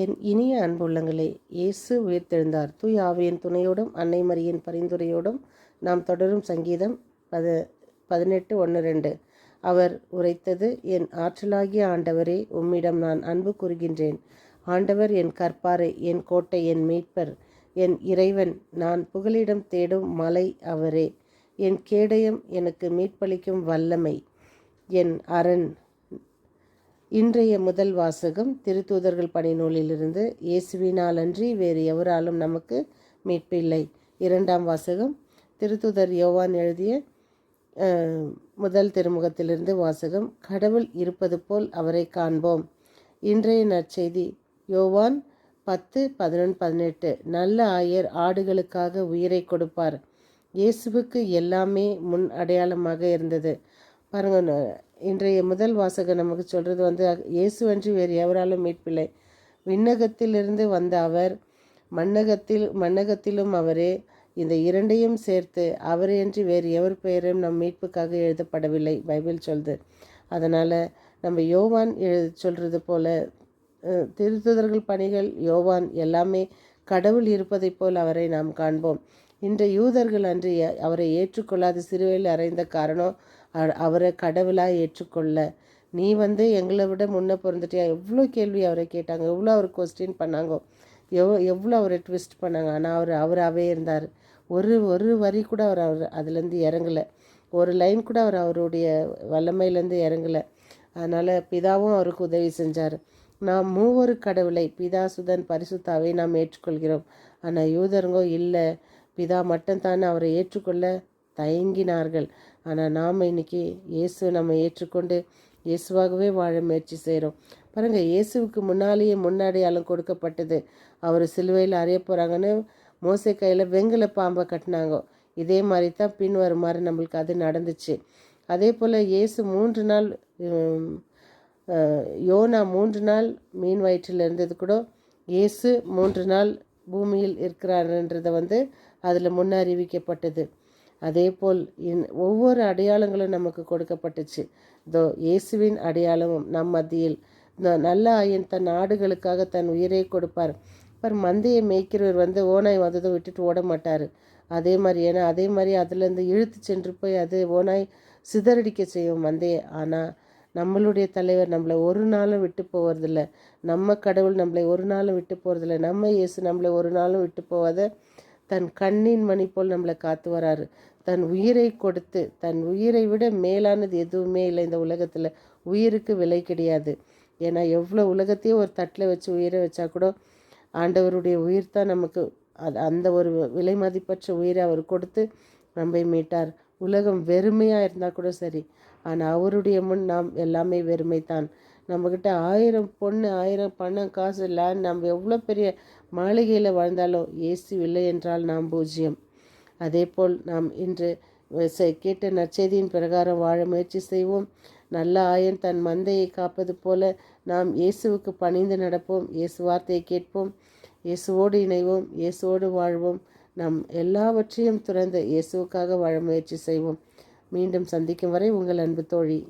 என் இனிய அன்புள்ளங்களே இயேசு உயிர்த்தெழுந்தார். தூய் ஆவியின் துணையோடும் அன்னை மரியின் பரிந்துரையோடும் நாம் தொடரும் சங்கீதம் பது பதினெட்டு ஒன்று ரெண்டு. அவர் உரைத்தது என் ஆற்றலாகிய ஆண்டவரே உம்மிடம் நான் அன்பு கூறுகின்றேன். ஆண்டவர் என் கற்பாரை என் கோட்டை என் மீட்பர். என் இறைவன் நான் புகலிடம் தேடும் மலை அவரே. என் கேடயம் எனக்கு மீட்பளிக்கும் வல்லமை. என் அரண் இன்றைய முதல் வாசகம் திருத்தூதர்கள் பணி நூலிலிருந்து இயேசுவினால் அன்றி வேறு எவராலும் நமக்கு மீட்பில்லை. இரண்டாம் வாசகம் திருத்தூதர் யோவான் எழுதிய முதல் திருமுகத்திலிருந்து வாசகம் கடவுள் இருப்பது போல் அவரை காண்போம். இன்றைய நற்செய்தி யோவான் பத்து பதினொன்று பதினெட்டு நல்ல ஆயர் ஆடுகளுக்காக உயிரை கொடுப்பார். இயேசுவுக்கு எல்லாமே முன் அடையாளமாக இருந்தது. பாருங்க இன்றைய முதல் வாசகம் நமக்கு சொல்கிறது வந்து இயேசுவன்றி வேறு எவராலும் மீட்பில்லை. விண்ணகத்திலிருந்து வந்த அவர் மன்னகத்தில் மன்னகத்திலும் அவரே இந்த இரண்டையும் சேர்த்து அவரையன்றி வேறு எவர் பெயரும் நம் மீட்புக்காக எழுதப்படவில்லை பைபிள் சொல்து. அதனால் நம்ம யோவான் எழு சொல்கிறது போல திருத்துதர்கள் பணிகள் யோவான் எல்லாமே கடவுள் இருப்பதைப் போல் அவரை நாம் காண்போம். இன்று யூதர்கள் அன்று அவரை ஏற்றுக்கொள்ளாத சிறுவையில் அறைந்த காரணம் அவரை கடவுளாக ஏற்றுக்கொள்ள. நீ வந்து எங்களை விட முன்னே பிறந்துட்டியா? எவ்வளோ கேள்வி அவரை கேட்டாங்க. எவ்வளோ அவர் கொஸ்டின் பண்ணாங்கோ. எவ் எவ்வளோ அவரை ட்விஸ்ட் பண்ணாங்க. ஆனால் அவர் அவராகவே இருந்தார். ஒரு ஒரு வரி கூட அவர் அவர் அதுலேருந்து இறங்கலை. ஒரு லைன் கூட அவர் அவருடைய வல்லமையிலேருந்து இறங்கலை. அதனால் பிதாவும் அவருக்கு உதவி செஞ்சார். நாம் மூவொரு கடவுளை பிதா சுதன் பரிசுத்தாவை நாம் ஏற்றுக்கொள்கிறோம். ஆனால் யூதருங்கோ இல்லை. பிதா மட்டும்தான் அவரை ஏற்றுக்கொள்ள தயங்கினார்கள். ஆனால் நாம் இன்னைக்கு இயேசு நம்ம ஏற்றுக்கொண்டு இயேசுவாகவே வாழ முயற்சி செய்கிறோம் பாருங்கள் இயேசுவுக்கு முன்னாலேயே முன்னாடியாலும் கொடுக்கப்பட்டது. அவர் சிலுவையில் அறிய போகிறாங்கன்னு மோசை கையில் வெங்கல பாம்பை கட்டினாங்க. இதே மாதிரி தான் பின் வருமாறு நம்மளுக்கு அது நடந்துச்சு. அதே போல் இயேசு மூன்று நாள் யோனா மூன்று நாள் மீன் வயிற்றில் இருந்தது கூட இயேசு மூன்று நாள் பூமியில் இருக்கிறாருன்றதை வந்து அதில் முன்னறிவிக்கப்பட்டது அதே போல் இன் ஒவ்வொரு அடையாளங்களும் நமக்கு கொடுக்கப்பட்டுச்சு. இதோ இயேசுவின் அடையாளமும் நம் மத்தியில். நல்ல ஆயன் தன் நாடுகளுக்காக தன் உயிரை கொடுப்பார். அப்புறம் மந்தையை மேய்க்கிறவர் வந்து ஓனாய் வந்ததை விட்டுட்டு ஓட மாட்டார். அதே மாதிரி ஏன்னா அதே மாதிரி அதுலேருந்து இழுத்து சென்று போய் அது ஓனாய் சிதறடிக்க செய்யும் மந்தையை. ஆனால் நம்மளுடைய தலைவர் நம்மளை ஒரு நாளும் விட்டு போவதில்ல. நம்ம கடவுள் நம்மளை ஒரு நாளும் விட்டு போகிறதில்ல நம்ம இயேசு நம்மளை ஒரு நாளும் விட்டு போவதை. தன் கண்ணின் மணி போல் நம்மளை காத்து வராரு. தன் உயிரை கொடுத்து தன் உயிரை விட மேலானது எதுவுமே இல்லை இந்த உலகத்தில். உயிருக்கு விலை கிடையாது. ஏன்னா எவ்வளோ உலகத்தையும் ஒரு தட்டில் வச்சு உயிரை வச்சா கூட ஆண்டவருடைய உயிர் தான் நமக்கு அது அந்த ஒரு விலை மதிப்பற்ற உயிரை அவர் கொடுத்து நம்மை மீட்டார். உலகம் வெறுமையாக இருந்தால் கூட சரி. ஆனால் அவருடைய முன் நாம் எல்லாமே வெறுமை தான் நம்மக்கிட்ட ஆயிரம் பொண்ணு ஆயிரம் பணம் காசு லேண்ட் நம்ம எவ்வளோ பெரிய மாளிகையில் வாழ்ந்தாலும் ஏசி இல்லை என்றால் நாம் பூஜ்ஜியம். அதேபோல் நாம் இன்று கேட்ட நற்செய்தியின் பிரகாரம் வாழ முயற்சி செய்வோம். நல்ல ஆயன் தன் மந்தையை காப்பது போல நாம் இயேசுவுக்கு பணிந்து நடப்போம். இயேசு வார்த்தையை கேட்போம். இயேசுவோடு இணைவோம். இயேசுவோடு வாழ்வோம். நம் எல்லாவற்றையும் துறந்து இயேசுக்காக வாழ முயற்சி செய்வோம். மீண்டும் சந்திக்கும் வரை உங்கள் அன்பு தோழி.